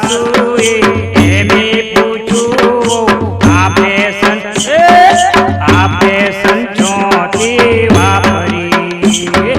સાસુએ એમે પૂછ્યું આપે સંત આપે સંતોથી વાપરી